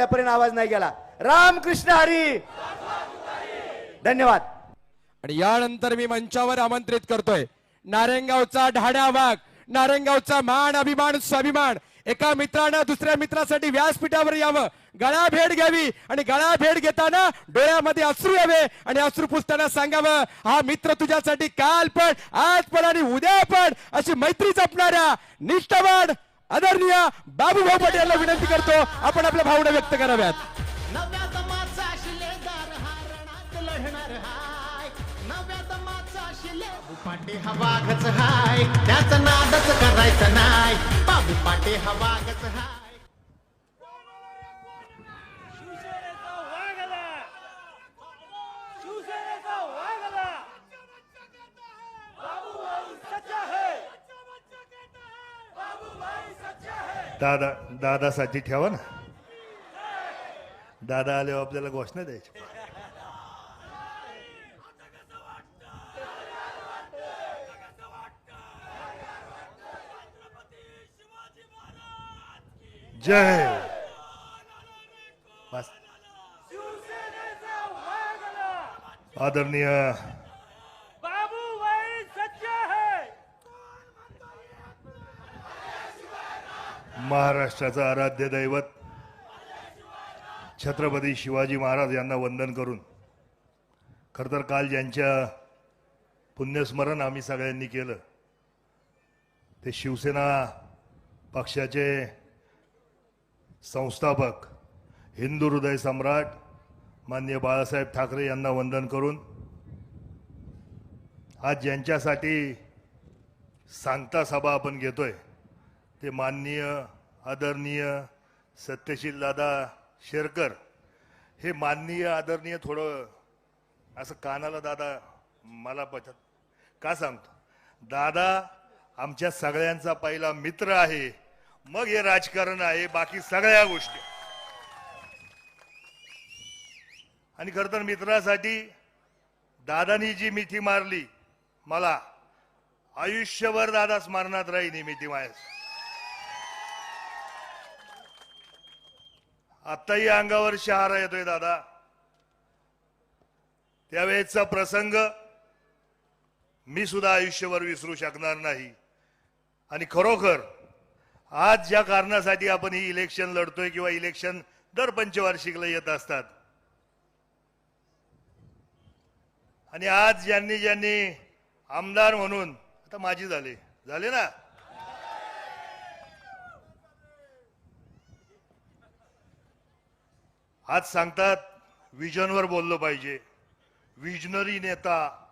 मागल्यापर्यंत आवाज नाही गेला. रामकृष्ण हरी! धन्यवाद. आणि यानंतर मी मंचावर आमंत्रित करतोय. नारेंगावचा ढाण्या भाग नारेंगावचा मान अभिमान स्वाभिमान. एका मित्रानं दुसऱ्या मित्रासाठी व्यासपीठावर यावं. गळा भेट घ्यावी आणि गळा भेट घेताना डोळ्यामध्ये अश्रू यावे आणि अश्रू पुसताना सांगावं हा मित्र तुझ्यासाठी काल पण आज पण आणि उद्या पण अशी मैत्री जपणाऱ्या निष्ठावान आदरणीय बाबू भाऊ पटेल यांना विनंती करतो आपण आपल्या भावना व्यक्त कराव्यात. नव्या दमाचा शिलेदार हा रणात लढणार हाय. नव्या दमाचा शिले पाटे हा वाघच हाय. त्याचं नादच करायचं नाही. बाबू पाटे हा वाघच हाय शिवसेनेचा वाघाला शिवसेनेचा वाघाला बाबू भाई सच्चा है बाबू भाई दादा दादा दादासाठी ठेवा ना. दादा आल्यावर आपल्याला घोषणा द्यायची. जय. बस. आदरणीय बाबू भाई सच्चा है महाराष्ट्राचं आराध्य दैवत छत्रपती शिवाजी महाराज यांना वंदन करून. खरं तर काल ज्यांच्या पुण्यस्मरण आम्ही सगळ्यांनी केलं ते शिवसेना पक्षाचे संस्थापक हिंदू हृदय सम्राट मान्य बाळासाहेब ठाकरे यांना वंदन करून आज ज्यांच्यासाठी सांगता सभा आपण घेतोय ते माननीय आदरणीय सत्यशील दादा शेरकर. हे माननीय आदरणीय थोडं असं कानाला दादा मला पचत का सांगतो? दादा आमच्या सगळ्यांचा पहिला मित्र आहे. मग हे राजकारण आहे बाकी सगळ्या गोष्टी. आणि खरं तर मित्रासाठी दादानी जी मिठी मारली मला आयुष्यभर दादा स्मरणात राहिली मिठी माय आत्ताही अंगावर शहारा येतोय दादा. त्यावेळेचा प्रसंग मी सुद्धा आयुष्यभर विसरू शकणार नाही. आणि खरोखर आज ज्या कारणासाठी आपण ही इलेक्शन लढतोय किंवा इलेक्शन दर पंचवार्षिकला येत असतात. आणि आज ज्यांनी ज्यांनी आमदार म्हणून आता माझी झाले. झाले ना? आज सांगतात विजनवर बोललो पाहिजे. विजनरी नेता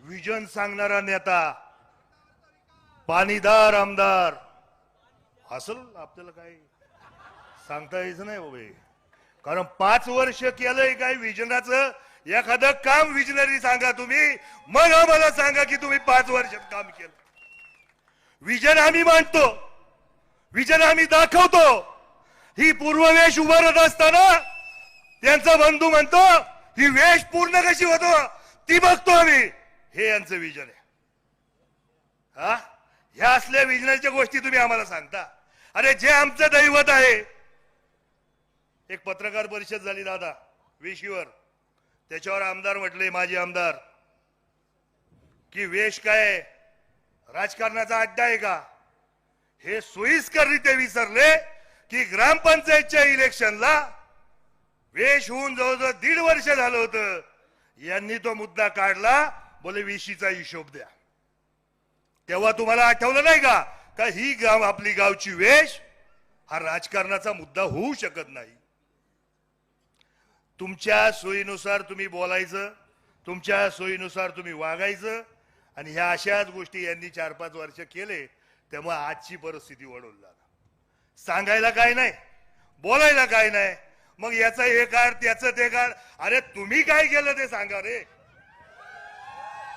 विजन सांगणारा नेता पाणीदार आमदार. असल आपल्याला काय सांगता यायचं नाही बाबा कारण पाच वर्ष केलंय काय विजनाचं? एखादं काम विजनरी सांगा तुम्ही. मग आम्हाला सांगा की तुम्ही पाच वर्षात काम केलं. विजन आम्ही मांडतो विजन आम्ही दाखवतो. ही पूर्ववेश उभारत असताना त्यांचा बंधू म्हणतो ही वेश पूर्ण कशी होतो? ती बघतो आम्ही. हे यांचं विजन आहे. हा? ह्या असल्या विजनाच्या गोष्टी तुम्ही आम्हाला सांगता. अरे जे आमचं दैवत आहे. एक पत्रकार परिषद झाली दादा वेशीवर. त्याच्यावर आमदार म्हटले माझे आमदार की वेश काय? राजकारणाचा अड्डा आहे का? हे सोयीस्कररित्या विसरले. की ग्रामपंचायतच्या इलेक्शनला वेश होऊन जवळजवळ दीड वर्ष झालं होतं. यांनी तो मुद्दा काढला बोले वेशीचा हिशोब द्या. तेव्हा तुम्हाला आठवलं नाही का? का ही गाव आपली गावची वेश हा राजकारणाचा मुद्दा होऊ शकत नाही. तुमच्या सोयीनुसार तुम्ही बोलायचं तुमच्या सोयीनुसार तुम्ही वागायचं आणि ह्या अशाच गोष्टी यांनी चार पाच वर्ष केले त्यामुळे आजची परिस्थिती वळून लागली. सांगायला काय नाही बोलायला काय नाही. मग याचं हे काढ त्याचं ते काढ. अरे तुम्ही काय केलं ते सांगा रे.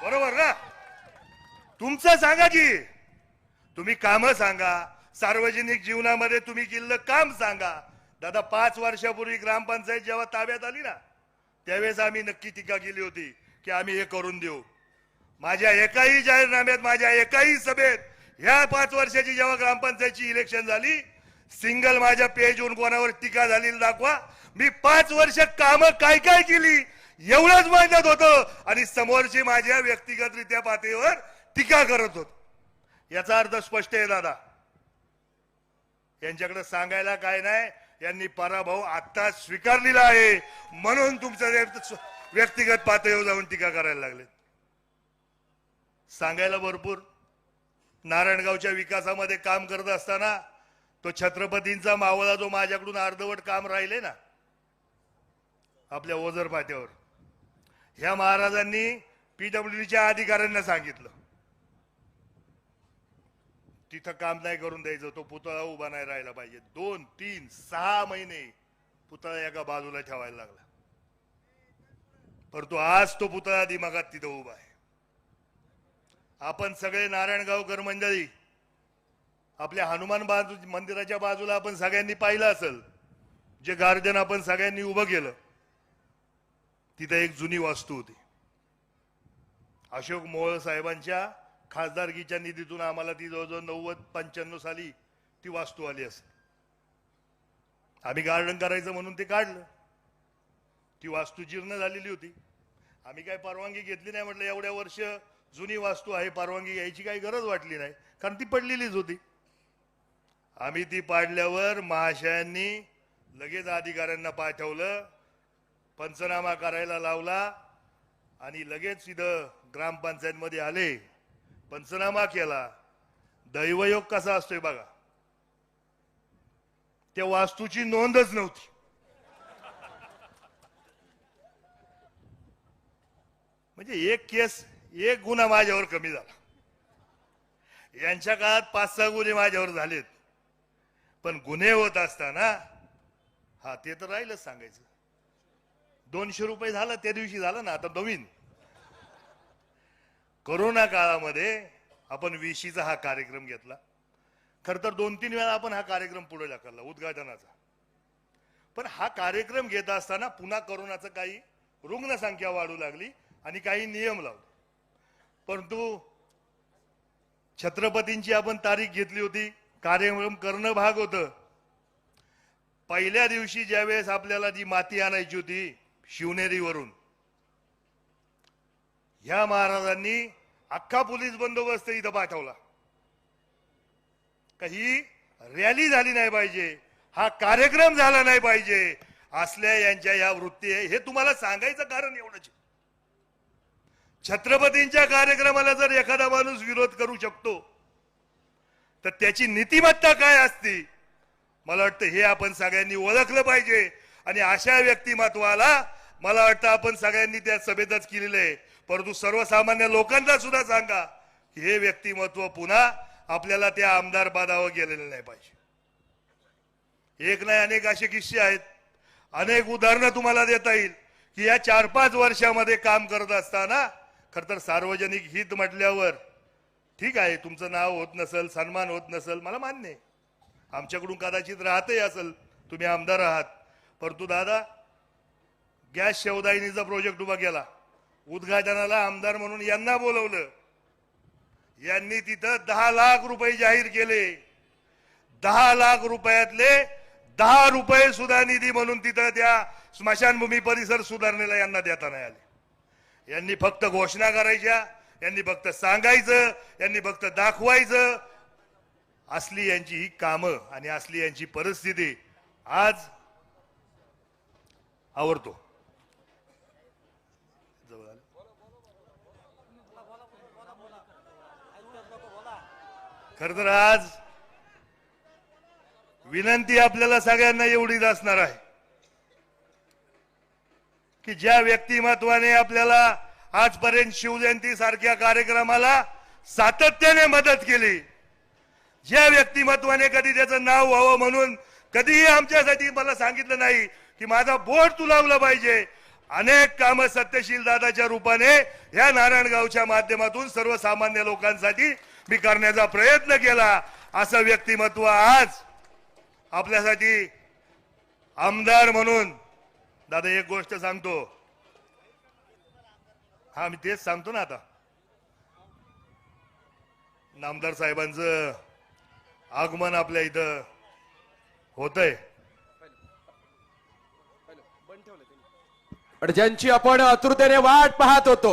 बरोबर ना? तुमचं सांगा की. तुम्ही काम सांगा. सार्वजनिक जीवनामध्ये तुम्ही केलेलं काम सांगा. दादा पाच वर्षापूर्वी ग्रामपंचायत जेव्हा ताब्यात आली ना त्यावेळेस आम्ही नक्की टीका केली होती की आम्ही हे करून देऊ. माझ्या एकाही जाहीरनाम्यात माझ्या एकाही सभेत ह्या पाच वर्षाची जेव्हा ग्रामपंचायतची इलेक्शन झाली सिंगल माझ्या पेजवरून कोणावर टीका झालेली दाखवा. मी पाच वर्ष काम काय काय केली एवढंच माहीत होतं. आणि समोरची माझ्या व्यक्तिगतरित्या पातळीवर टीका करत होत. याचा अर्थ स्पष्ट आहे दादा. यांच्याकडे सांगायला काय नाही यांनी पराभव आता स्वीकारलेला आहे. म्हणून तुमच्या व्यक्तिगत पातळीवर जाऊन टीका करायला लागले सांगायला भरपूर. नारायणगावच्या विकासामध्ये काम करत असताना तो छत्रपतींचा मावळा जो माझ्याकडून अर्धवट काम राहिले ना आपल्या ओझर पात्यावर ह्या महाराजांनी पीडब्ल्यूडीच्या अधिकाऱ्यांना सांगितलं. तिथं काम नाही करून द्यायचं तो पुतळा उभा नाही राहिला पाहिजे. दोन तीन सहा महिने पुतळा एका बाजूला ठेवायला लागला. परंतु आज तो पुतळा दिमागात तिथं उभा आहे. आपण सगळे नारायणगावकर मंडळी आपल्या हनुमान बाजू मंदिराच्या बाजूला आपण सगळ्यांनी पाहिलं असेल जे गार्डन आपण सगळ्यांनी उभं केलं तिथं एक जुनी वास्तू होती. अशोक मोहळ साहेबांच्या खासदारकीच्या निधीतून आम्हाला ती जवळजवळ नव्वद पंच्याण्णव साली ती वास्तू आली असेल. आम्ही गार्डन करायचं म्हणून ते काढलं. ती वास्तू जीर्ण झालेली होती. आम्ही काय परवानगी घेतली नाही म्हटलं एवढ्या वर्ष जुनी वास्तू आहे परवानगी घ्यायची काही गरज वाटली नाही कारण ती पडलेलीच होती. आम्ही ती पाडल्यावर महाशयांनी लगेच अधिकाऱ्यांना पाठवलं पंचनामा करायला लावला आणि लगेच इथं ग्रामपंचायतमध्ये आले पंचनामा केला. दैवयोग कसा असतोय बघा. त्या वास्तूची नोंदच नव्हती. म्हणजे एक केस एक गुन्हा माझ्यावर कमी झाला. यांच्या काळात पाच सहा गुन्हे माझ्यावर झालेत. पण गुन्हे होत असताना हा ते तर राहिलंच सांगायचं. दोनशे रुपये झालं त्या दिवशी झालं ना आता नवीन. कोरोना काळामध्ये आपण विशीचा हा कार्यक्रम घेतला. खर तर दोन तीन वेळा आपण हा कार्यक्रम पुढे ढकलला उद्घाटनाचा. पण हा कार्यक्रम घेत असताना पुन्हा कोरोनाचं काही रुग्णसंख्या वाढू लागली आणि काही नियम लावले. परंतु छत्रपतींची आपण तारीख घेतली होती कार्यक्रम करणं भाग होतं. पहिल्या दिवशी ज्यावेळेस आपल्याला जी माती आणायची होती शिवनेरीवरून ह्या महाराजांनी अख्खा पोलीस बंदोबस्त इथं पाठवला. काही रॅली झाली नाही पाहिजे हा कार्यक्रम झाला नाही पाहिजे असल्या यांच्या या वृत्ती आहे. हे तुम्हाला सांगायचं कारण एवढंच छत्रपतींच्या कार्यक्रमाला जर एखादा माणूस विरोध करू शकतो तर त्याची नीतिमत्ता काय असते? मला वाटतं हे आपण सगळ्यांनी ओळखलं पाहिजे. आणि अशा व्यक्तिमत्वाला मला वाटतं आपण सगळ्यांनी त्या सभेतच केलेलं आहे. परंतु सर्वसामान्य लोकांना सुद्धा सांगा की हे व्यक्तिमत्व पुन्हा आपल्याला त्या आमदार पदावर गेलेलं नाही पाहिजे. एक नाही अनेक असे किस्से आहेत. अनेक उदाहरणं तुम्हाला देता येईल की या चार पाच वर्षामध्ये काम करत असताना खर तर सार्वजनिक हित म्हटल्यावर ठीक आहे तुमचं नाव होत नसेल सन्मान होत नसेल मला मान्य आहे. आमच्याकडून कदाचित राहतही असेल तुम्ही आमदार आहात. परंतु दादा गॅस शेवदायनीचा प्रोजेक्ट उभा केला. उद्घाटनाला आमदार म्हणून यांना बोलवलं. यांनी तिथं दहा लाख रुपये जाहीर केले. दहा लाख रुपयातले दहा रुपये सुद्धा निधी म्हणून तिथं त्या स्मशानभूमी परिसर सुधारणेला यांना देता नाही आले. यांनी फक्त घोषणा करायच्या यांनी फक्त सांगायचं यांनी फक्त दाखवायचं. असली यांची ही कामं आणि असली यांची परिस्थिती आज आवडतो खर तर आज विनंती आपल्याला सगळ्यांना एवढीच असणार आहे. की ज्या व्यक्तिमत्वाने आपल्याला आजपर्यंत शिवजयंती सारख्या कार्यक्रमाला सातत्याने मदत केली. ज्या व्यक्तिमत्वाने कधी त्याचं नाव व्हावं म्हणून कधीही आमच्यासाठी मला सांगितलं नाही की माझा बोट तू लावलं पाहिजे. अनेक कामं सत्यशील दादाच्या रूपाने ह्या नारायणगावच्या माध्यमातून सर्वसामान्य लोकांसाठी मी करण्याचा प्रयत्न केला. असं व्यक्तिमत्व आज आपल्यासाठी आमदार म्हणून दादा एक गोष्ट सांगतो. हा मी तेच सांगतो ना आता. नामदार साहेबांचं आगमन आपल्या इथं होतंय. ज्यांची आपण आतुरतेने वाट पाहत होतो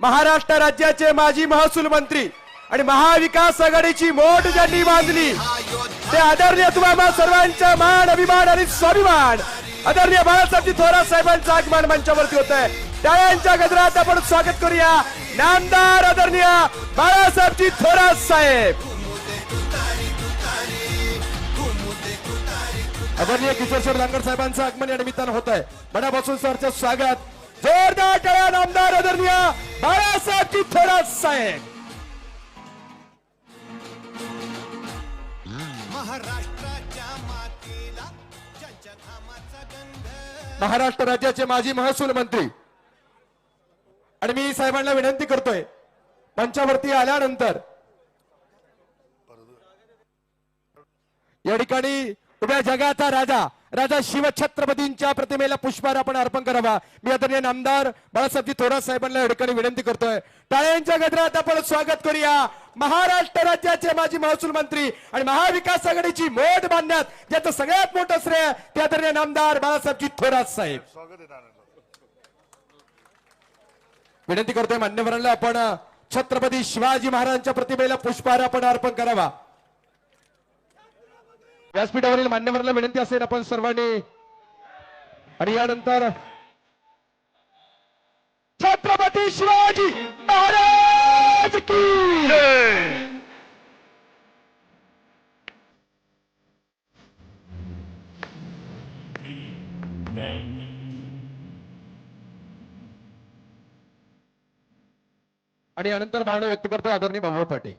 महाराष्ट्र राज्याचे माजी महसूल मंत्री आणि महाविकास आघाडीची मोठ ज्यांनी बांधली ते आदरणीय तुम्हाला सर्वांचा मान अभिमान आणि स्वाभिमान. आदरणीय बाळासाहेबजी थोरात साहेबांचं आगमन मंचावरती होत आहे टाळ्यांच्या गजरात आपण स्वागत करूया. नामदार आदरणीय बाळासाहेबजी थोरात साहेब. आदरणीय किशोर सर लांगर साहेबांचं आगमन या निमित्तानं होत आहे मनापासून सरचं स्वागत. जोरदार टाळ्या नामदार आदरणीय बाळासाहेबजी थोरात साहेब. महाराष्ट्र राज्याचे माजी महसूल मंत्री. आणि मी साहेबांना विनंती करतोय मंचावरती आल्यानंतर या ठिकाणी उभ्या जगाचा राजा राजा शिवछत्रपतींच्या प्रतिमेला पुष्पहार आपण अर्पण करावा. मी आदरणीय नामदार बाळासाहेबजी थोरात साहेबांना या ठिकाणी विनंती करतोय. टाळ्यांच्या गजरात आपण स्वागत करूया. महाराष्ट्र राज्याचे माजी महसूल मंत्री आणि महाविकास आघाडीची मोठ बांधण्यात ज्याचं सगळ्यात मोठं श्रेय ते आदरणीय नामदार बाळासाहेबजी थोरात साहेब. स्वागत विनंती करतोय मान्यवरांना आपण छत्रपती शिवाजी महाराजांच्या प्रतिमेला पुष्पहार आपण अर्पण करावा व्यासपीठावरील मान्यवरांना विनंती असेल आपण सर्वांनी आणि यानंतर छत्रपती शिवाजी महाराज की जय. आणि यानंतर भावना व्यक्त करतो आदरणीय भाऊ पाटे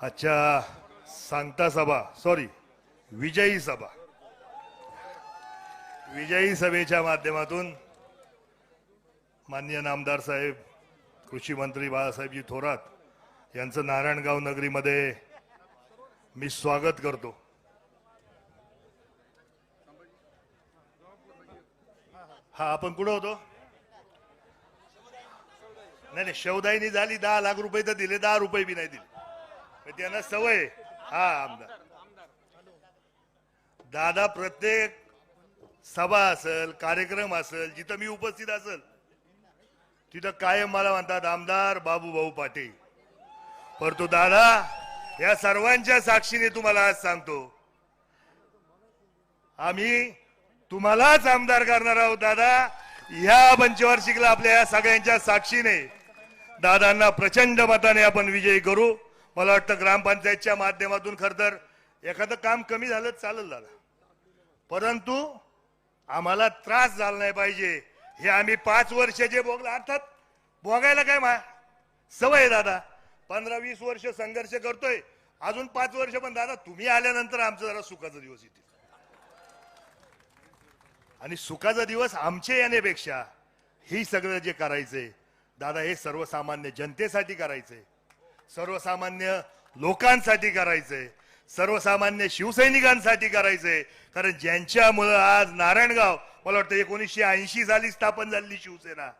अच्छा. सांगता सभा सॉरी विजयी सभा विजयी सभेच्या माध्यमातून माननीय नामदार साहेब कृषी मंत्री बाळासाहेबजी थोरात यांचं नारायणगाव नगरीमध्ये मी स्वागत करतो. हा आपण कुठं होतो? नाही नाही शवदाईनी झाली दहा लाख रुपये तर दिले दहा रुपये बी नाही दिले. त्यांना सवय आहे. हा आमदार. दादा प्रत्येक सभा असेल कार्यक्रम असेल जिथं मी उपस्थित असेल तिथं कायम मला म्हणतात आमदार बाबू भाऊ पाटील. परंतु दादा या सर्वांच्या साक्षीने तुम्हाला आज सांगतो आम्ही तुम्हालाच आमदार करणार आहोत दादा. या पंचवार्षिकला आपल्या या सगळ्यांच्या साक्षीने दादांना प्रचंड मताने आपण विजयी करू. मला वाटतं ग्रामपंचायतच्या माध्यमातून खरं तर एखादं काम कमी झालं चालत झालं दादा. परंतु आम्हाला त्रास झाला नाही पाहिजे. हे आम्ही पाच वर्ष जे भोगलं अर्थात भोगायला काय मा सवय आहे दादा. पंधरा वीस वर्ष संघर्ष करतोय. अजून पाच वर्ष पण दादा तुम्ही आल्यानंतर आमचं जरा सुखाचा दिवस येतील. आणि सुखाचा दिवस आमचे येण्यापेक्षा ही सगळं जे करायचंय दादा हे सर्वसामान्य जनतेसाठी करायचंय. सर्वसामान्य लोकांसाठी करायचंय. सर्वसामान्य शिवसैनिकांसाठी करायचंय. कारण ज्यांच्यामुळं आज नारायणगाव मला वाटतं एकोणीसशे ऐंशी साली स्थापन झालेली शिवसेना.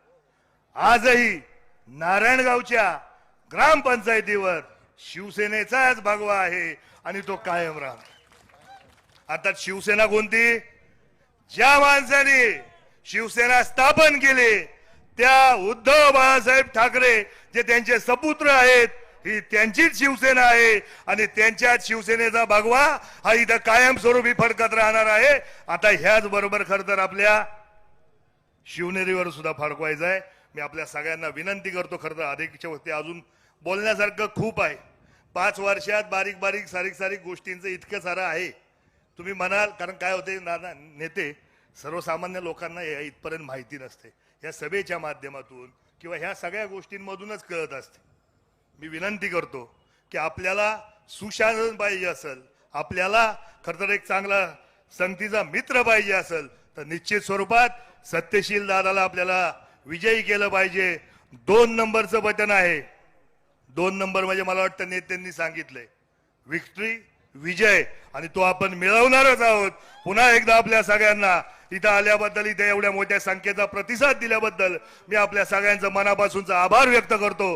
आजही नारायणगावच्या ग्रामपंचायतीवर शिवसेनेचाच भगवा आहे आणि तो कायम राहणार. आता शिवसेना कोणती? ज्या माणसाने शिवसेना स्थापन केली त्या उद्धव बाळासाहेब ठाकरे जे त्यांचे सपुत्र आहेत ही त्यांचीच शिवसेना आहे. आणि त्यांच्याच शिवसेनेचा भगवा हा इथं कायमस्वरूपी फडकत राहणार आहे. आता ह्याच बरोबर खर तर आपल्या शिवनेरीवर सुद्धा फडकवायचं आहे. मी आपल्या सगळ्यांना विनंती करतो खरं तर अधिकच्या वक्ती अजून बोलण्यासारखं खूप आहे. पाच वर्षात बारीक बारीक सारीक सारीक गोष्टींचं इतकं सारं आहे. तुम्ही म्हणाल कारण काय होते नाना नेते सर्वसामान्य लोकांना या इथपर्यंत माहिती नसते. या सभेच्या माध्यमातून किंवा ह्या सगळ्या गोष्टींमधूनच कळत असते. मी विनंती करतो की आपल्याला सुशासन पाहिजे असेल आपल्याला खर तर एक चांगला संगतीचा मित्र पाहिजे असेल तर निश्चित स्वरूपात सत्यशील दादाला आपल्याला विजयी केलं पाहिजे. दोन नंबरचं बटन आहे. दोन नंबर म्हणजे मला वाटतं नेत्यांनी सांगितलंय. विक्ट्री विजय आणि तो आपण मिळवणारच आहोत. पुन्हा एकदा आपल्या सगळ्यांना इथं आल्याबद्दल इथे एवढ्या मोठ्या संख्येचा प्रतिसाद दिल्याबद्दल मी आपल्या सगळ्यांचं मनापासूनचा आभार व्यक्त करतो.